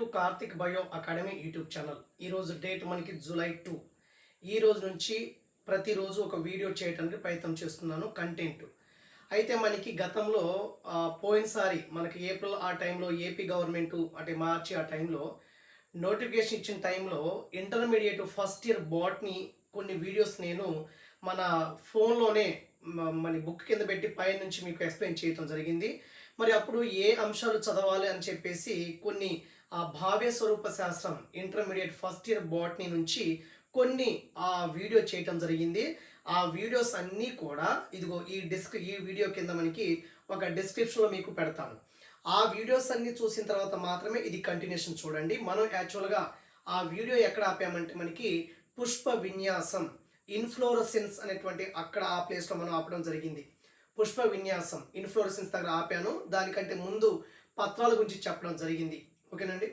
To Karthik bio academy YouTube channel. ఈరోజు date మనకి July two. ఈ రోజు నుంచి ప్రతిరోజు ఒక వీడియో చేయడానికి ప్రయత్నం చేస్తున్నాను కంటెంట్. అయితే మనకి గతంలో పోయినసారి మనకి ఏప్రిల్ ఆ టైంలో ఏపీ గవర్నమెంట్ అంటే మార్చి ఆ టైంలో నోటిఫికేషన్ ఇచ్చిన టైంలో ఇంటర్మీడియట్ ఫస్ట్ ఇయర్ బాట్ని కొన్ని వీడియోస్ నేను మన ఫోన్లోనే మన బుక్ కింద పెట్టి పై నుంచి మీకు ఎక్స్ప్లెయిన్ చేయడం జరిగింది. మరి అప్పుడు ఏ అంశాలు చదవాలి అని చెప్పేసి కొన్ని ఆ భావ్య స్వరూప శాస్త్రం ఇంటర్మీడియట్ ఫస్ట్ ఇయర్ బాటనీ నుంచి కొన్ని ఆ వీడియో చేయటం జరిగింది. ఆ వీడియోస్ అన్నీ కూడా ఇదిగో ఈ డిస్క్ ఈ వీడియో కింద మనకి ఒక డిస్క్రిప్షన్లో మీకు పెడతాను. ఆ వీడియోస్ అన్నీ చూసిన తర్వాత మాత్రమే ఇది కంటిన్యూషన్ చూడండి. మనం యాక్చువల్గా ఆ వీడియో ఎక్కడ ఆపామంటే మనకి పుష్ప విన్యాసం ఇన్ఫ్లోరసెన్స్ అనేటువంటి అక్కడ ఆ ప్లేస్లో మనం ఆపడం జరిగింది. పుష్ప విన్యాసం ఇన్ఫ్లోరసెన్స్ దగ్గర ఆపాను. దానికంటే ముందు పత్రాల గురించి చెప్పడం జరిగింది. ఓకేనండి.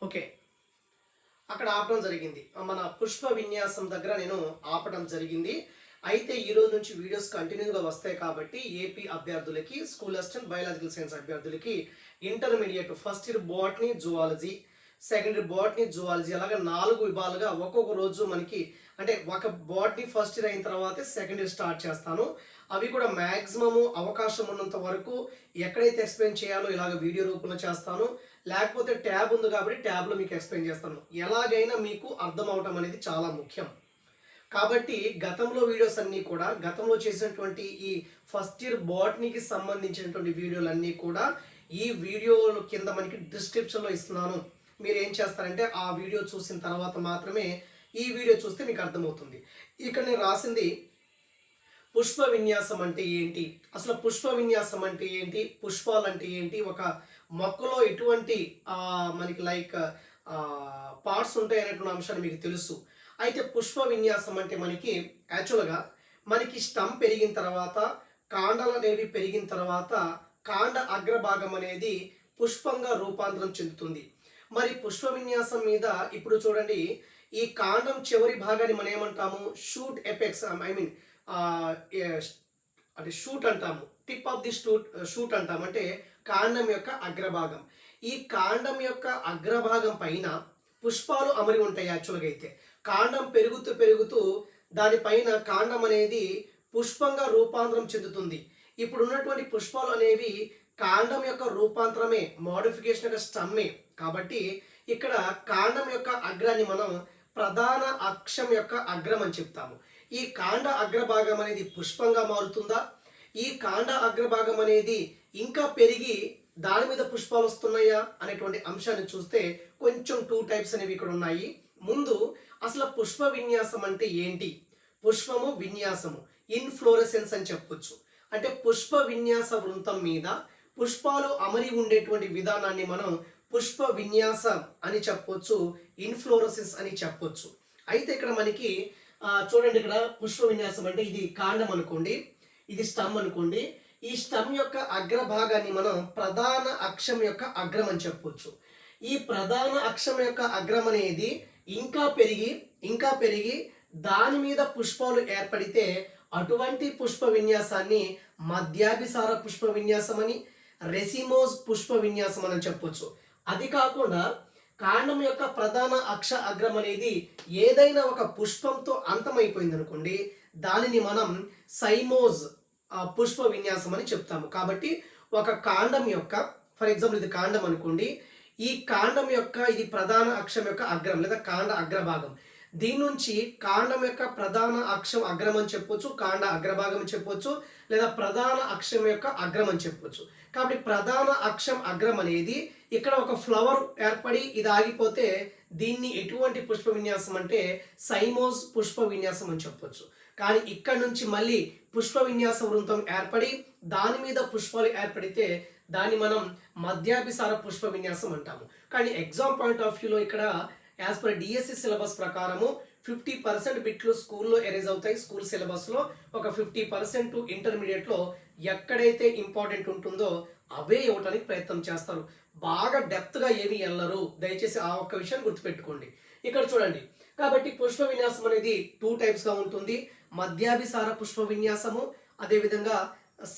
ఓకే. అక్కడ ఆపడం జరిగింది. మన పుష్ప విన్యాసం దగ్గర నేను ఆపడం జరిగింది. అయితే ఈ రోజు నుంచి వీడియోస్ కంటిన్యూగా వస్తాయి కాబట్టి ఏపీ అభ్యర్థులకి స్కూల్ అసిస్టెంట్ బయాలజికల్ సైన్స్ అభ్యర్థులకి intermediate first year botany zoology second year botany zoology అలాగే నాలుగు విభాగాలుగా ఒక్కొక్క రోజు మనకి అంటే ఒక బాటనీ ఫస్ట్ ఇయర్ అయిన తర్వాత సెకండ్ ఇయర్ స్టార్ట్ చేస్తాను. అవి కూడా మ్యాక్సిమము అవకాశం ఉన్నంత వరకు ఎక్కడైతే ఎక్స్ప్లెయిన్ చేయాలో ఇలాగ వీడియో రూపంలో చేస్తాను. లేకపోతే ట్యాబ్ ఉంది కాబట్టి ట్యాబ్లో మీకు ఎక్స్ప్లెయిన్ చేస్తాను. ఎలాగైనా మీకు అర్థం అవటం అనేది చాలా ముఖ్యం. కాబట్టి గతంలో వీడియోస్ అన్నీ కూడా గతంలో చేసినటువంటి ఈ ఫస్ట్ ఇయర్ బాటనీకి సంబంధించినటువంటి వీడియోలన్నీ కూడా ఈ వీడియోల కింద మనకి డిస్క్రిప్షన్లో ఇస్తున్నాను. మీరు ఏం చేస్తారంటే ఆ వీడియో చూసిన తర్వాత మాత్రమే ఈ వీడియో చూస్తే మీకు అర్థమవుతుంది. ఇక్కడ నేను రాసింది పుష్ప విన్యాసం అంటే ఏంటి? అసలు పుష్ప విన్యాసం అంటే ఏంటి? పుష్పాలు అంటే ఏంటి? ఒక మొక్కలో ఎటువంటి మనకి లైక్ పార్ట్స్ ఉంటాయి అనేటువంటి అంశాన్ని మీకు తెలుసు. అయితే పుష్ప విన్యాసం అంటే మనకి యాక్చువల్గా మనకి స్టమ్ పెరిగిన తర్వాత కాండాలు అనేవి పెరిగిన తర్వాత కాండ అగ్రభాగం అనేది పుష్పంగా రూపాంతరం చెందుతుంది. మరి పుష్ప విన్యాసం మీద ఇప్పుడు చూడండి ఈ కాండం చివరి భాగాన్ని మనం ఏమంటాము? షూట్ ఎపెక్స్ ఐ మీన్ అంటే షూట్ అంటాము. Tip of the shoot shoot అంటాం అంటే కాండం యొక్క అగ్రభాగం. ఈ కాండం యొక్క అగ్రభాగం పైన పుష్పాలు అమరి ఉంటాయి యాక్చువల్గా అయితే. కాండం పెరుగుతూ పెరుగుతూ దానిపైన కాండం అనేది పుష్పంగా రూపాంతరం చెందుతుంది. ఇప్పుడు ఉన్నటువంటి పుష్పాలు అనేవి కాండం యొక్క రూపాంతరమే మోడిఫికేషన్ యొక్క స్టమ్మే కాబట్టి ఇక్కడ కాండం యొక్క అగ్రాన్ని మనం ప్రధాన అక్షం యొక్క అగ్రం అని చెప్తాము. ఈ కాండ అగ్రభాగం అనేది పుష్పంగా మారుతుందా? ఈ కాండ అగ్రభాగం అనేది ఇంకా పెరిగి దాని మీద పుష్పాలు వస్తున్నాయా? అనేటువంటి అంశాన్ని చూస్తే కొంచెం టూ టైప్స్ అనేవి ఇక్కడ ఉన్నాయి. ముందు అసలు పుష్ప విన్యాసం అంటే ఏంటి? పుష్పము విన్యాసము ఇన్ఫ్లోరసెన్స్ అని చెప్పొచ్చు. అంటే పుష్ప విన్యాస వృంతం మీద పుష్పాలు అమరి ఉండేటువంటి విధానాన్ని మనం పుష్ప విన్యాసం అని చెప్పొచ్చు ఇన్ఫ్లోరసిస్ అని చెప్పొచ్చు. అయితే ఇక్కడ మనకి చూడండి ఇక్కడ పుష్ప విన్యాసం అంటే ఇది కాండం అనుకోండి ఇది స్టమ్ అనుకోండి. ఈ స్టమ్ యొక్క అగ్రభాగాన్ని మనం ప్రధాన అక్షం యొక్క అగ్రం అని చెప్పొచ్చు. ఈ ప్రధాన అక్షం యొక్క అగ్రం అనేది ఇంకా పెరిగి ఇంకా పెరిగి దాని మీద పుష్పాలు ఏర్పడితే అటువంటి పుష్ప విన్యాసాన్ని మధ్యాభిసార పుష్ప విన్యాసం అని రెసిమోస్ పుష్ప విన్యాసం అని చెప్పొచ్చు. అది కాకుండా కాండం యొక్క ప్రధాన అక్ష అగ్రం అనేది ఏదైనా ఒక పుష్పంతో అంతమైపోయింది అనుకోండి దానిని మనం సైమోజ్ పుష్ప విన్యాసం అని చెప్తాము. కాబట్టి ఒక కాండం యొక్క ఫర్ ఎగ్జాంపుల్ ఇది కాండం అనుకోండి ఈ కాండం యొక్క ఇది ప్రధాన అక్షం యొక్క అగ్రం లేదా కాండ అగ్రభాగం. దీని నుంచి కాండం యొక్క ప్రధాన అక్షం అగ్రం అని చెప్పొచ్చు కాండ అగ్రభాగం అని చెప్పొచ్చు లేదా ప్రధాన అక్షం యొక్క అగ్రం అని చెప్పొచ్చు. కాబట్టి ప్రధాన అక్షం అగ్రం అనేది ఇక్కడ ఒక ఫ్లవర్ ఏర్పడి ఇది ఆగిపోతే దీన్ని ఎటువంటి పుష్ప విన్యాసం అంటే సైమోస్ పుష్ప విన్యాసం అని చెప్పొచ్చు. కానీ ఇక్కడ నుంచి మళ్ళీ పుష్ప విన్యాస వృంతం ఏర్పడి దాని మీద పుష్పాలు ఏర్పడితే దాన్ని మనం మధ్యాభిసార పుష్ప విన్యాసం అంటాము. కానీ ఎగ్జామ్ పాయింట్ ఆఫ్ వ్యూలో ఇక్కడ యాజ్ పర్ డిఎస్సి సిలబస్ ప్రకారము ఫిఫ్టీ పర్సెంట్ బిట్లు స్కూల్లో ఎరేజ్ అవుతాయి. స్కూల్ సిలబస్లో ఒక ఫిఫ్టీ పర్సెంట్ ఇంటర్మీడియట్లో ఎక్కడైతే ఇంపార్టెంట్ ఉంటుందో అవే ఇవ్వడానికి ప్రయత్నం చేస్తారు. బాగా డెప్త్గా ఏమి వెళ్ళరు దయచేసి ఆ ఒక్క విషయాన్ని గుర్తుపెట్టుకోండి. ఇక్కడ చూడండి. కాబట్టి పుష్ప విన్యాసం అనేది టూ టైప్స్గా ఉంటుంది. మధ్యాభిసార పుష్ప విన్యాసము అదేవిధంగా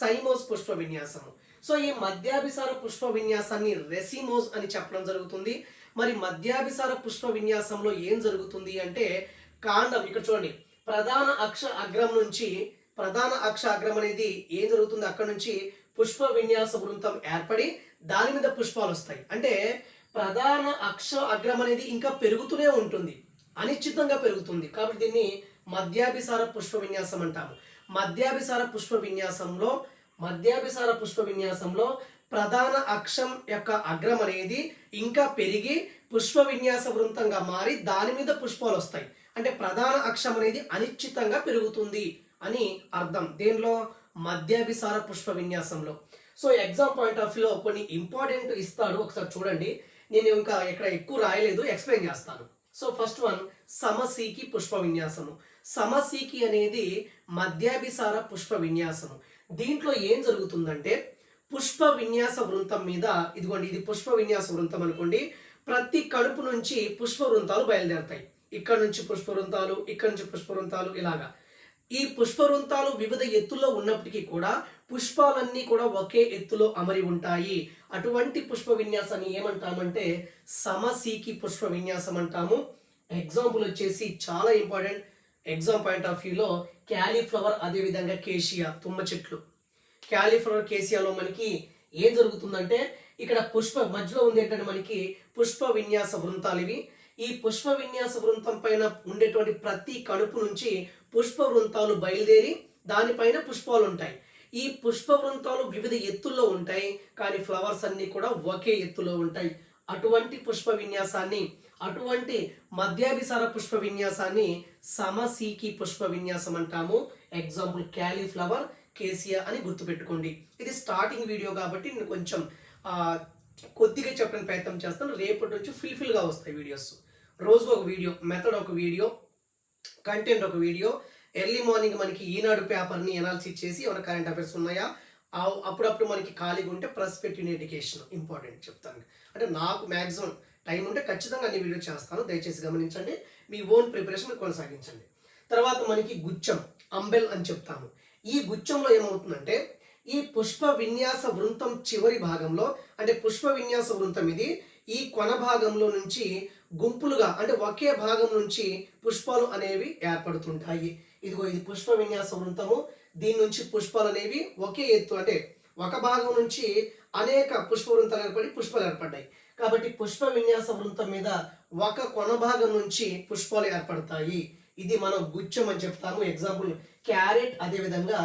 సైమోస్ పుష్ప విన్యాసము. సో ఈ మధ్యాభిసార పుష్ప విన్యాసాన్ని రెసిమోస్ అని చెప్పడం జరుగుతుంది. మరి మధ్యాభిసార పుష్ప విన్యాసంలో ఏం జరుగుతుంది అంటే కాండం ఇక్కడ చూడండి ప్రధాన అక్ష అగ్రం నుంచి ప్రధాన అక్ష అగ్రం అనేది ఏం జరుగుతుంది? అక్కడ నుంచి పుష్ప విన్యాస వృంతం ఏర్పడి దాని మీద పుష్పాలు వస్తాయి. అంటే ప్రధాన అక్ష అగ్రం అనేది ఇంకా పెరుగుతూనే ఉంటుంది. అనిశ్చితంగా పెరుగుతుంది. కాబట్టి దీన్ని మధ్యాభిసార పుష్ప విన్యాసం అంటాము. మధ్యాభిసార పుష్ప విన్యాసంలో మధ్యాభిసార పుష్ప విన్యాసంలో ప్రధాన అక్షం యొక్క అగ్రం అనేది ఇంకా పెరిగి పుష్ప విన్యాస వృంతంగా మారి దాని మీద పుష్పాలు వస్తాయి. అంటే ప్రధాన అక్షం అనేది అనిశ్చితంగా పెరుగుతుంది అని అర్థం. దేనిలో? మధ్యాభిసార పుష్ప విన్యాసంలో. సో ఎగ్జామ్ పాయింట్ ఆఫ్ వ్యూలో కొన్ని ఇంపార్టెంట్ ఇస్తాడు. ఒకసారి చూడండి. నేను ఇంకా ఇక్కడ ఎక్కువ రాయలేదు. ఎక్స్ప్లెయిన్ చేస్తాను. సో ఫస్ట్ వన్ సమసీకి పుష్ప విన్యాసము. సమసీకి అనేది మధ్యాభిసార పుష్ప విన్యాసము. దీంట్లో ఏం జరుగుతుందంటే పుష్ప విన్యాస వృంతం మీద ఇదిగోండి ఇది పుష్ప విన్యాస వృంతం అనుకోండి ప్రతి కడుపు నుంచి పుష్ప వృంతాలు బయలుదేరతాయి. ఇక్కడ నుంచి పుష్ప వృంతాలు ఇక్కడ నుంచి పుష్ప వృంతాలు ఇలాగా. ఈ పుష్ప వృంతాలు వివిధ ఎత్తుల్లో ఉన్నప్పటికీ కూడా పుష్పాలన్నీ కూడా ఒకే ఎత్తులో అమరి ఉంటాయి. అటువంటి పుష్ప విన్యాసాన్ని ఏమంటామంటే సమసీకి పుష్ప విన్యాసం అంటాము ఎగ్జాంపుల్ వచ్చేసి చాలా ఇంపార్టెంట్ ఎగ్జామ్ పాయింట్ ఆఫ్ వ్యూలో క్యాలీఫ్లవర్ అదేవిధంగా కేషియా తుమ్మ చెట్లు. క్యాలీఫ్లవర్ కేసియాలో మనకి ఏం జరుగుతుందంటే ఇక్కడ పుష్ప మధ్యలో ఉంది ఏంటంటే మనకి పుష్ప విన్యాస వృంతాలు ఇవి. ఈ పుష్ప విన్యాస వృంతం పైన ఉండేటువంటి ప్రతి కడుపు నుంచి పుష్ప వృంతాలు బయలుదేరి దానిపైన పుష్పాలు ఉంటాయి. ఈ పుష్ప వృంతాలు వివిధ ఎత్తుల్లో ఉంటాయి కానీ ఫ్లవర్స్ అన్నీ కూడా ఒకే ఎత్తులో ఉంటాయి. అటువంటి పుష్ప విన్యాసాన్ని అటువంటి మధ్యాభిసార పుష్ప విన్యాసాన్ని సమసీకి పుష్ప విన్యాసం అంటాము. ఎగ్జాంపుల్ క్యాలీఫ్లవర్ కేసీఆర్ అని గుర్తుపెట్టుకోండి. ఇది స్టార్టింగ్ వీడియో కాబట్టి నేను కొంచెం కొద్దిగా చెప్పడానికి ప్రయత్నం చేస్తాను. రేపటి నుంచి ఫుల్ఫిల్గా వస్తాయి వీడియోస్ రోజు ఒక వీడియో మెథడ్ ఒక వీడియో కంటెంట్ ఒక వీడియో ఎర్లీ మార్నింగ్ మనకి ఈనాడు పేపర్ని ఎనాలిసిస్ చేసి ఏమైనా కరెంట్ అఫైర్స్ ఉన్నాయా? అప్పుడప్పుడు మనకి ఖాళీగా ఉంటే పర్స్పెక్టివ్ ఎడ్యుకేషన్ ఇంపార్టెంట్ చెప్తాను. అంటే నాకు మ్యాక్సిమం టైం ఉంటే ఖచ్చితంగా అన్ని వీడియో చేస్తాను. దయచేసి గమనించండి. మీ ఓన్ ప్రిపరేషన్ కొనసాగించండి. తర్వాత మనకి గుచ్చం అంబెల్ అని చెప్తాము. ఈ గుచ్చంలో ఏమవుతుందంటే ఈ పుష్ప విన్యాస వృంతం చివరి భాగంలో అంటే పుష్ప విన్యాస వృంతం ఇది ఈ కొన భాగంలో నుంచి గుంపులుగా అంటే ఒకే భాగం నుంచి పుష్పాలు అనేవి ఏర్పడుతుంటాయి. ఇదిగో ఇది పుష్ప విన్యాస వృంతము. దీని నుంచి పుష్పాలు అనేవి ఒకే ఎత్తు అంటే ఒక భాగం నుంచి అనేక పుష్ప వృంతాలు ఏర్పడి పుష్పాలు ఏర్పడ్డాయి. కాబట్టి పుష్ప విన్యాస వృంతం మీద ఒక కొన భాగం నుంచి పుష్పాలు ఏర్పడతాయి. ఇది మనం గుచ్చం అని చెప్తాము. ఎగ్జాంపుల్ క్యారెట్ అదేవిధంగా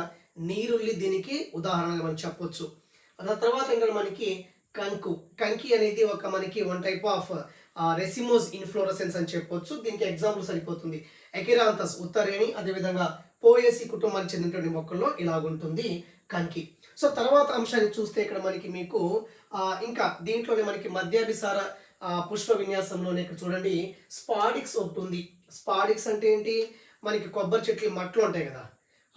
నీరుల్లి దీనికి ఉదాహరణగా మనం చెప్పొచ్చు. ఆ తర్వాత ఇంకా మనకి కంకు. కంకి అనేది ఒక మనకి one type of racemose inflorescence అని చెప్పొచ్చు. దీనికి ఎగ్జాంపుల్ సరిపోతుంది. ఎకిరాంతస్ ఉత్తరేణి అదేవిధంగా పోయేసి కుటుంబానికి చెందినటువంటి మొక్కల్లో ఇలాగుంటుంది కంకి. సో తర్వాత అంశాన్ని చూస్తే ఇక్కడ మనకి మీకు ఇంకా దీంట్లోనే మనకి మధ్యాభిసార పుష్ప విన్యాసంలోనే ఇక్కడ చూడండి. స్పాడిక్స్ ఒకటి ఉంది. స్పాడిక్స్ అంటే ఏంటి? మనకి కొబ్బరి చెట్లు మట్లు ఉంటాయి కదా.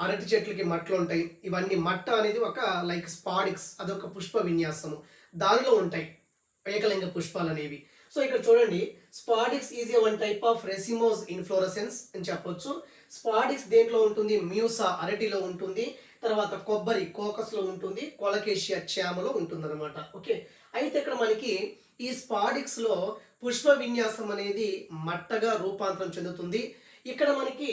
అరటి చెట్లకి మట్లు ఉంటాయి. ఇవన్నీ మట్ట అనేది ఒక లైక్ స్పాడిక్స్. అదొక పుష్ప విన్యాసము. దానిలో ఉంటాయి ఏకలింగ పుష్పాలు అనేవి. సో ఇక్కడ చూడండి. Spadix is a one type of racemose inflorescence అని చెప్పొచ్చు. స్పాడిక్స్ దేంట్లో ఉంటుంది? మ్యూసా అరటిలో ఉంటుంది. తర్వాత కొబ్బరి కోకస్లో ఉంటుంది. కొలకేషియా చేమలో ఉంటుంది అనమాట ఓకే? అయితే ఇక్కడ మనకి ఈ స్పాడిక్స్లో పుష్ప విన్యాసం అనేది మట్టగా రూపాంతరం చెందుతుంది. ఇక్కడ మనకి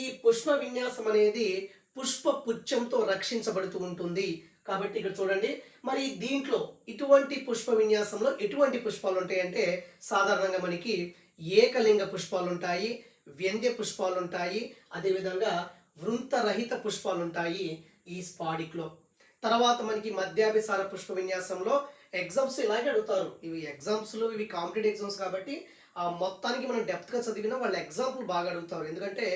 ఈ పుష్ప విన్యాసం అనేది పుష్ప పుచ్చంతో రక్షించబడుతూ ఉంటుంది. కాబట్టి ఇక్కడ చూడండి మరి దీంట్లో ఇటువంటి పుష్ప విన్యాసంలో ఎటువంటి పుష్పాలు ఉంటాయంటే సాధారణంగా మనకి ఏకలింగ పుష్పాలు ఉంటాయి వ్యంద్య పుష్పాలు ఉంటాయి అదేవిధంగా వృంతరహిత పుష్పాలు ఉంటాయి ఈ స్పాడిక్లో. తర్వాత మనకి మధ్యాభిసార పుష్ప విన్యాసంలో ఎగ్జామ్స్ ఇలాగే అడుగుతారు. ఇవి ఎగ్జామ్స్లో ఇవి కాంపిటేటివ్ ఎగ్జామ్స్ కాబట్టి ఆ మొత్తానికి మనం డెప్త్గా చదివినా వాళ్ళు ఎగ్జాంపుల్ బాగా అడుగుతారు. ఎందుకంటే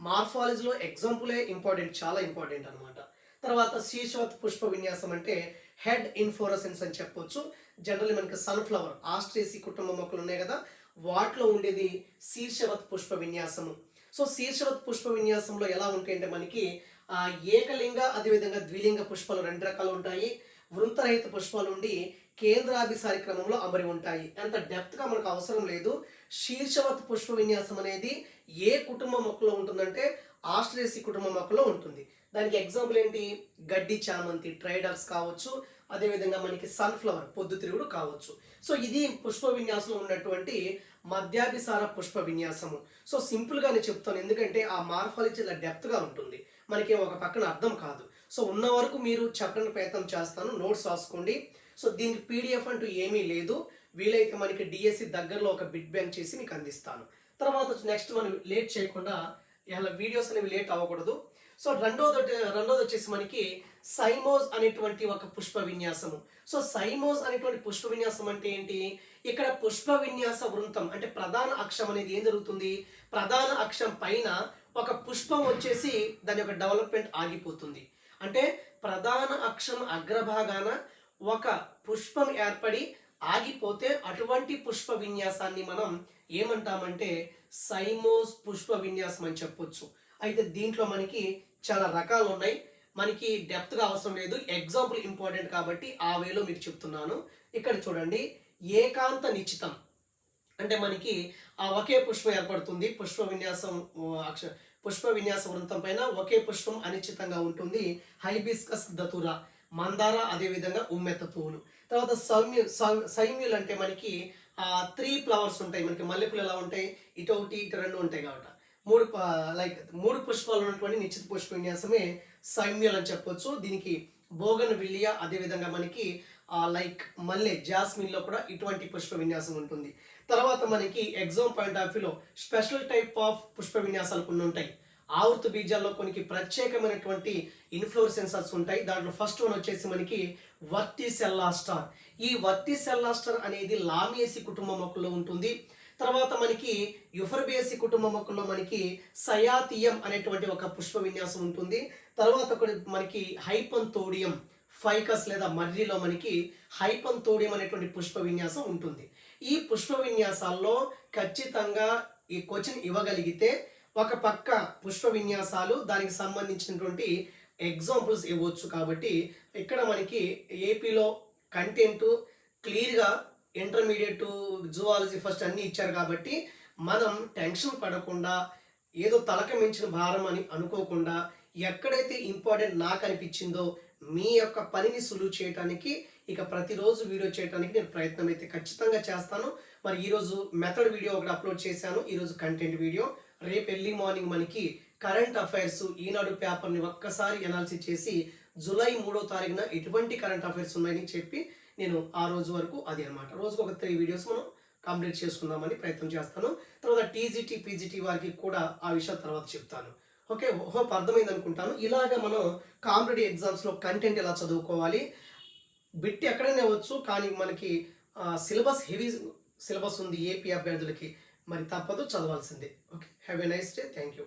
మార్ఫాలజీలో ఎగ్జాంపులే ఇంపార్టెంట్ చాలా ఇంపార్టెంట్ అనమాట తర్వాత శీర్షవత్ పుష్ప విన్యాసం అంటే హెడ్ ఇన్ఫోరసెన్స్ అని చెప్పొచ్చు. జనరల్లీ మనకి సన్ఫ్లవర్ ఆస్ట్రేసి కుటుంబ మొక్కలు ఉన్నాయి కదా వాటిలో ఉండేది శీర్షవత్ పుష్ప విన్యాసము. సో శీర్షవత్ పుష్ప విన్యాసంలో ఎలా ఉంటాయంటే మనకి ఏకలింగ అదేవిధంగా ద్విలింగ పుష్పాలు రెండు రకాలు ఉంటాయి. వృంతరహిత పుష్పాలు ఉండి కేంద్రాభిసారి క్రమంలో అమరి ఉంటాయి. అంత డెప్త్గా మనకు అవసరం లేదు. శీర్షవత్ పుష్ప విన్యాసం అనేది ఏ కుటుంబ మొక్కలో ఉంటుందంటే ఆస్ట్రేసి కుటుంబ మొక్కలో ఉంటుంది. దానికి ఎగ్జాంపుల్ ఏంటి? గడ్డి చామంతి ట్రైడర్స్ కావచ్చు. అదేవిధంగా మనకి సన్ఫ్లవర్ పొద్దుతిరుగుడు కావచ్చు. సో ఇది పుష్ప విన్యాసంలో ఉన్నటువంటి మధ్యాభిసార పుష్ప విన్యాసము. సో సింపుల్గానే చెప్తాను. ఎందుకంటే ఆ మార్ఫాలజీ ఇలా డెప్త్గా ఉంటుంది. మనకి ఒక పక్కన అర్థం కాదు. సో ఉన్న వరకు మీరు చెప్పడానికి ప్రయత్నం చేస్తాను. నోట్స్ రాసుకోండి. సో దీనికి పీడిఎఫ్ అంటూ ఏమీ లేదు. వీలైతే మనకి డిఎస్సి దగ్గరలో ఒక బిట్ బ్యాంక్ చేసి మీకు అందిస్తాను. తర్వాత నెక్స్ట్ మనం లేట్ చేయకుండా ఇలా వీడియోస్ అనేవి లేట్ అవ్వకూడదు. సో రెండోది రెండోది వచ్చేసి మనకి సైమోస్ అనేటువంటి ఒక పుష్ప విన్యాసము. సో సైమోస్ అనేటువంటి పుష్ప విన్యాసం అంటే ఏంటి? ఇక్కడ పుష్ప విన్యాస వృంతం అంటే ప్రధాన అక్షం అనేది ఏం జరుగుతుంది? ప్రధాన అక్షం పైన ఒక పుష్పం వచ్చేసి దాని యొక్క డెవలప్మెంట్ ఆగిపోతుంది. అంటే ప్రధాన అక్షం అగ్రభాగాన ఒక పుష్పం ఏర్పడి ఆగిపోతే అటువంటి పుష్ప విన్యాసాన్ని మనం ఏమంటామంటే సైమోస్ పుష్ప విన్యాసం అని చెప్పొచ్చు. అయితే దీంట్లో మనకి చాలా రకాలు ఉన్నాయి. మనకి డెప్త్గా అవసరం లేదు. ఎగ్జాంపుల్ ఇంపార్టెంట్ కాబట్టి ఆ వేలో మీకు చెప్తున్నాను. ఇక్కడ చూడండి. ఏకాంత నిశ్చితం. అంటే మనకి ఆ ఒకే పుష్పం ఏర్పడుతుంది. పుష్ప విన్యాసం పుష్ప విన్యాస వృంతం పైన ఒకే పుష్పం అనిశ్చితంగా ఉంటుంది. హైబిస్కస్ దతురా మందార అదేవిధంగా ఉమ్మెత్త పువ్వులు. తర్వాత సౌమ్యు సైమ్యులు అంటే మనకి త్రీ ఫ్లవర్స్ ఉంటాయి. మనకి మల్లెపూలు ఎలా ఉంటాయి? ఇటు ఒకటి ఇటు రెండు ఉంటాయి కాబట్టి. మూడు లైక్ మూడు పుష్పాలు ఉన్నటువంటి నిశ్చిత పుష్ప విన్యాసమే సైమ్యులు అని చెప్పొచ్చు. దీనికి బోగన్ విలియా అదేవిధంగా మనకి లైక్ మల్లె జాస్మిన్లో కూడా ఇటువంటి పుష్ప విన్యాసం ఉంటుంది. తర్వాత మనకి ఎగ్జామ్ పాయింట్ ఆఫ్ వ్యూలో స్పెషల్ టైప్ ఆఫ్ పుష్ప విన్యాసాలు కొన్ని ఉంటాయి. ఆవృత బీజాల్లో కొన్ని ప్రత్యేకమైనటువంటి ఇన్ఫ్లోరసెన్సర్స్ ఉంటాయి. దాంట్లో ఫస్ట్ వన్ వచ్చేసి మనకి వర్తి సెల్లాస్టార్ ఈ వర్తి సెల్లాస్టార్ అనేది లామియేసి కుటుంబ మొక్కల్లో ఉంటుంది. తర్వాత మనకి యుఫర్బియసి కుటుంబ మొక్కల్లో మనకి సయాతియం అనేటువంటి ఒక పుష్ప విన్యాసం ఉంటుంది. తర్వాత మనకి హైపంతోడియం ఫైకస్ లేదా మర్రిలో మనకి హైపంతోడియం అనేటువంటి పుష్ప విన్యాసం ఉంటుంది. ఈ పుష్ప విన్యాసాల్లో ఖచ్చితంగా ఈ క్వశ్చన్ ఇవ్వగలిగితే ఒక పక్క పుష్ప విన్యాసాలు దానికి సంబంధించినటువంటి ఎగ్జాంపుల్స్ ఇవ్వచ్చు కాబట్టి ఇక్కడ మనకి ఏపీలో కంటెంట్ క్లియర్గా ఇంటర్మీడియట్ జువాలజీ ఫస్ట్ అన్నీ ఇచ్చారు కాబట్టి మనం టెన్షన్ పడకుండా ఏదో తలక మించిన భారం అని అనుకోకుండా ఎక్కడైతే ఇంపార్టెంట్ నాకు అనిపించిందో మీ యొక్క పనిని సులువు చేయడానికి ఇక ప్రతిరోజు వీడియో చేయడానికి నేను ప్రయత్నం అయితే ఖచ్చితంగా చేస్తాను. మరి ఈరోజు మెథడ్ వీడియో ఒకటి అప్లోడ్ చేశాను ఈరోజు కంటెంట్ వీడియో రేపు ఎర్లీ మార్నింగ్ మనకి కరెంట్ అఫైర్స్ ఈనాడు పేపర్ని ఒక్కసారి ఎనాలిసిస్ చేసి జూలై మూడో తారీఖున ఎటువంటి కరెంట్ అఫైర్స్ ఉన్నాయని చెప్పి నేను ఆ రోజు వరకు అది అనమాట రోజుకు ఒక త్రీ వీడియోస్ మనం కంప్లీట్ చేసుకుందామని ప్రయత్నం చేస్తాను. తర్వాత టీజీటీ పీజీటీ వారికి కూడా ఆ విషయం తర్వాత చెప్తాను. ఓకే? హోప్ అర్థమైంది అనుకుంటాను. ఇలాగ మనం కాంపిటేటివ్ ఎగ్జామ్స్లో కంటెంట్ ఎలా చదువుకోవాలి? బిట్ ఎక్కడైనా అవ్వచ్చు కానీ మనకి సిలబస్ హెవీ సిలబస్ ఉంది ఏపీ అభ్యర్థులకి. మరి తప్పదు చదవాల్సిందే. Okay have a nice day thank you